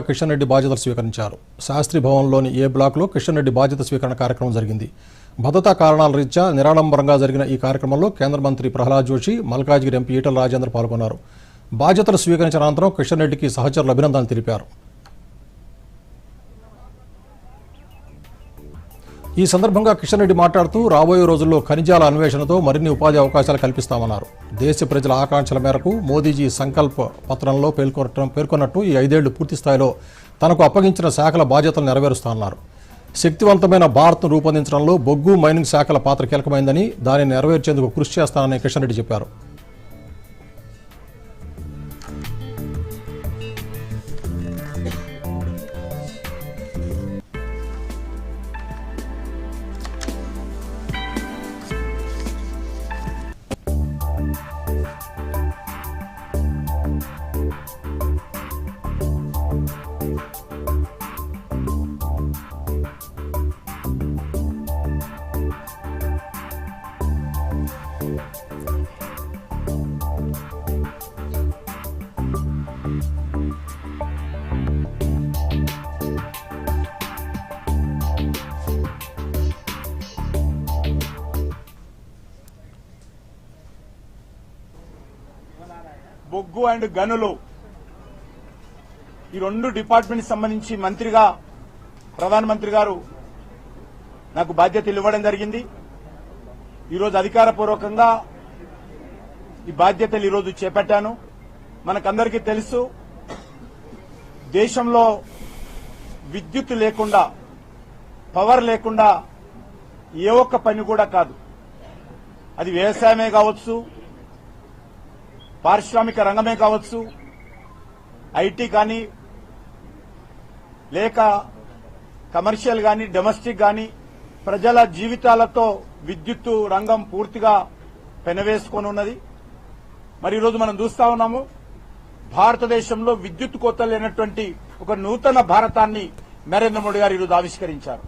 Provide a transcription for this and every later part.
కిషన్ రెడ్డి బాధ్యతలు స్వీకరించారు. శాస్త్రి భవన్లోని ఏ బ్లాక్లో కిషన్ రెడ్డి బాధ్యత స్వీకరణ కార్యక్రమం జరిగింది? భద్రతా కారణాల రీత్యా నిరాడంబరంగా జరిగిన ఈ కార్యక్రమంలో కేంద్ర మంత్రి ప్రహ్లాద్ జోషి మల్కాజ్గిరి ఎంపీ ఈటల రాజేందర్ పాల్గొన్నారు. బాధ్యతలు స్వీకరించిన అనంతరం కిషన్ రెడ్డికి సహచరులు అభినందనలు తెలిపారు. ఈ సందర్భంగా కిషన్ రెడ్డి మాట్లాడుతూ రాబోయే రోజుల్లో ఖనిజాల అన్వేషణతో మరిన్ని ఉపాధి అవకాశాలు కల్పిస్తామన్నారు. దేశ ప్రజల ఆకాంక్షల మేరకు మోదీజీ సంకల్ప పత్రంలో పేర్కొనటం పేర్కొన్నట్టు ఈ ఐదేళ్ళు పూర్తి స్థాయిలో తనకు అప్పగించిన శాఖల బాధ్యతలు నెరవేరుస్తామన్నారు శక్తివంతమైన భారత్ను రూపొందించడంలో బొగ్గు మైనింగ్ శాఖల పాత్ర కీలకమైందని దానిని నెరవేర్చేందుకు కృషి చేస్తానని కిషన్ రెడ్డి చెప్పారు. బొగ్గు అండ్ గనులు. ఈ రెండు డిపార్ట్మెంట్ సంబంధించి మంత్రిగా ప్రధానమంత్రి గారు నాకు బాధ్యతలు ఇవ్వడం జరిగింది. ఈరోజు అధికారపూర్వకంగా ఈ బాధ్యతలు ఈరోజు చేపట్టాను. మనకందరికీ తెలుసు దేశంలో విద్యుత్ లేకుండా పవర్ లేకుండా ఏ ఒక్క పని కూడా కాదు. అది వ్యవసాయమే కావచ్చు పారిశ్రామిక రంగమే కావచ్చు ఐటీ కానీ లేక కమర్షియల్ కానీ డొమెస్టిక్ కానీ ప్రజల జీవితాలతో విద్యుత్తు రంగం పూర్తిగా పెనవేసుకొని ఉన్నది. మరి ఈరోజు మనం చూస్తా ఉన్నాము భారతదేశంలో విద్యుత్ కోత లేనటువంటి ఒక నూతన భారతాన్ని నరేంద్ర మోడీ గారు ఈరోజు ఆవిష్కరించారు.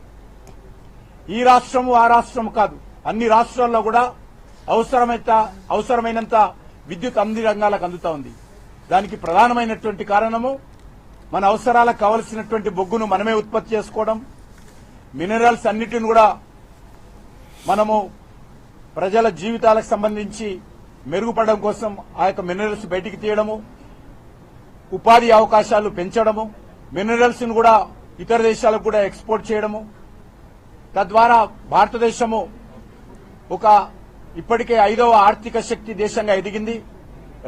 ఈ రాష్ట్రము ఆ రాష్ట్రం కాదు అన్ని రాష్ట్రాల్లో కూడా అవసరమైత అవసరమైనంత విద్యుత్ అన్ని రంగాలకు అందుతా ఉంది. దానికి ప్రధానమైనటువంటి కారణము మన అవసరాలకు కావలసినటువంటి బొగ్గును మనమే ఉత్పత్తి చేసుకోవడం మినరల్స్ అన్నిటిని కూడా మనము ప్రజల జీవితాలకు సంబంధించి మెరుగుపడడం కోసం ఆ యొక్క మినరల్స్ బయటికి తీయడము ఉపాధి అవకాశాలు పెంచడము మినరల్స్ను కూడా ఇతర దేశాలకు కూడా ఎక్స్పోర్ట్ చేయడము. తద్వారా భారతదేశము ఒక ఇప్పటికే ఐదవ ఆర్థిక శక్తి దేశంగా ఎదిగింది.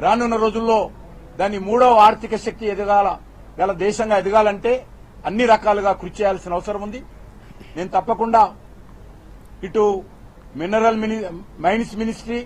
రానున్న రోజుల్లో దాని మూడవ ఆర్థిక శక్తి ఎదగాల ఇలా దేశంగా ఎదగాలంటే అన్ని రకాలుగా కృషి చేయాల్సిన అవసరం ఉంది. నేను తప్పకుండా ఇటు మినరల్ మిని మైన్స్ మినిస్ట్రీ